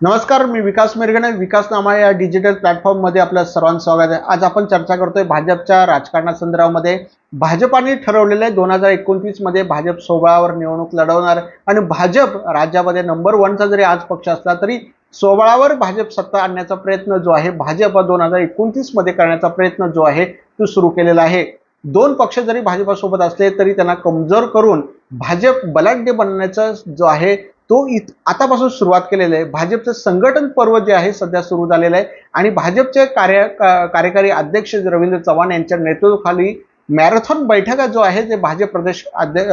नमस्कार मी विकास मिरगणे. विकास नामा या डिजिटल प्लॅटफॉर्ममध्ये आपलं आपल्या सर्वांचं स्वागत आहे. आज आपण चर्चा करतोय भाजपच्या राजकारणासंदर्भामध्ये भाजपाने ठरवलेलं आहे दोन हजार एकोणतीसमध्ये भाजप सोबळावर निवडणूक लढवणार आणि भाजप राज्यामध्ये नंबर वनचा जरी आज पक्ष असला तरी सोबळावर भाजप सत्ता आणण्याचा प्रयत्न जो आहे भाजप दोन हजार एकोणतीसमध्ये करण्याचा प्रयत्न जो आहे तो सुरू केलेला आहे. दोन पक्ष जरी भाजपासोबत असले तरी त्यांना कमजोर करून भाजप बलाढ्य बनण्याचा जो आहे तो इत आतापासून सुरुवात केलेला आहे. भाजपचं संघटन पर्व जे आहे सध्या सुरू झालेलं आहे. आणि भाजपचे कार्य का- कार्यकारी अध्यक्ष रवींद्र चव्हाण यांच्या नेतृत्वाखाली मॅरेथॉन बैठका जो आहे ते भाजप प्रदेश अध्य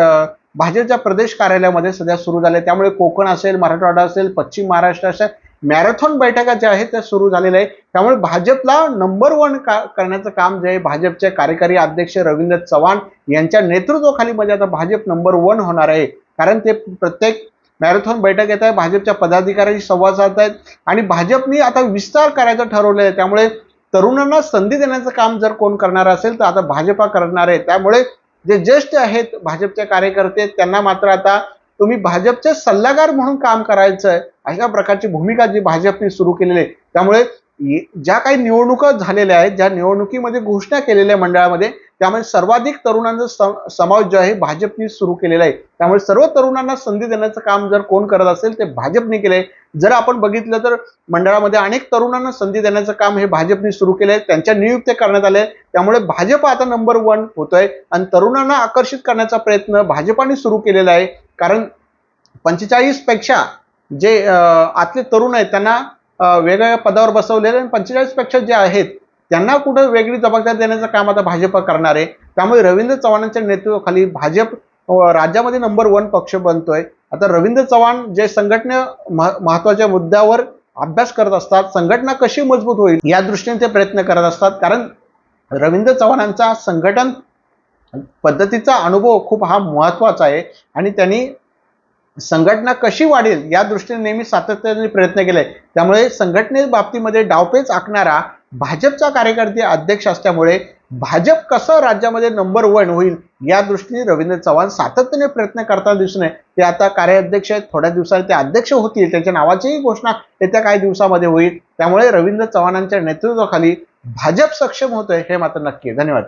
भाजपच्या प्रदेश कार्यालयामध्ये सध्या सुरू झाले त्यामुळे कोकण असेल मराठवाडा असेल पश्चिम महाराष्ट्र अशा मॅरेथॉन बैठका ज्या आहेत त्या सुरू झालेल्या आहे त्यामुळे भाजपला नंबर वन का करण्याचं काम जे आहे भाजपचे कार्यकारी अध्यक्ष रवींद्र चव्हाण यांच्या नेतृत्वाखाली म्हणजे आता भाजप नंबर वन होणार आहे. कारण ते प्रत्येक मॅरेथॉन बैठक येत आहे भाजपच्या पदाधिकाऱ्यांशी संवाद साधत आहेत आणि भाजपने आता विस्तार करायचं ठरवलं आहे त्यामुळे तरुणांना संधी देण्याचं काम जर कोण करणार असेल तर आता भाजपा करणार आहे. त्यामुळे जे ज्येष्ठ आहेत भाजपचे कार्यकर्ते त्यांना मात्र आता तुम्ही भाजपचे सल्लागार म्हणून काम करायचं आहे अशा प्रकारची भूमिका जी भाजपने सुरू केलेली आहे. त्यामुळे ज्या काही निवडणुका झालेल्या आहेत ज्या निवडणुकीमध्ये घोषणा केलेल्या मंडळामध्ये त्यामुळे सर्वाधिक तरुणांचा सम- समावेश जो आहे भाजपने सुरू केलेला आहे. त्यामुळे सर्व तरुणांना संधी देण्याचं काम जर कोण करत असेल ते भाजपने केलं आहे जर आपण बघितलं तर मंडळामध्ये अनेक तरुणांना संधी देण्याचं काम हे भाजपने सुरू केलं आहे त्यांच्या नियुक्त्या करण्यात आल्या. आहेत. त्यामुळे भाजप आता नंबर वन होतोय. आणि तरुणांना आकर्षित करण्याचा प्रयत्न भाजपाने सुरू केलेला आहे. कारण पंचेचाळीसपेक्षा जे आतले तरुण आहेत त्यांना वेगवेगळ्या पदावर बसवलेले आणि पंचेचाळीसपेक्षा जे आहेत त्यांना कुठं वेगळी जबाबदारी देण्याचं काम आता भाजप करणार आहे. त्यामुळे रवींद्र चव्हाणांच्या नेतृत्वाखाली भाजप राज्यामध्ये नंबर वन पक्ष बनतोय. आता रवींद्र चव्हाण जे संघटने महत्त्वाच्या मुद्द्यावर अभ्यास करत असतात संघटना कशी मजबूत होईल या दृष्टीने ते प्रयत्न करत असतात. कारण रवींद्र चव्हाणांचा संघटन पद्धतीचा अनुभव खूप हा महत्त्वाचा आहे आणि त्यांनी संघटना कशी वाढेल या दृष्टीने नेहमी सातत्याने प्रयत्न केले. त्यामुळे संघटने बाबतीमध्ये डावपेच आखणारा भाजपचा कार्यकर्ते अध्यक्ष असल्यामुळे भाजप कसं राज्यामध्ये नंबर वन होईल या दृष्टीने रवींद्र चव्हाण सातत्याने प्रयत्न करताना दिसून ते आता कार्याध्यक्ष आहेत. थोड्या दिवसात ते अध्यक्ष होतील. त्यांच्या नावाचीही घोषणा येत्या काही दिवसामध्ये होईल. त्यामुळे रवींद्र चव्हाणांच्या नेतृत्वाखाली भाजप सक्षम होतोय हे मात्र नक्की धन्यवाद.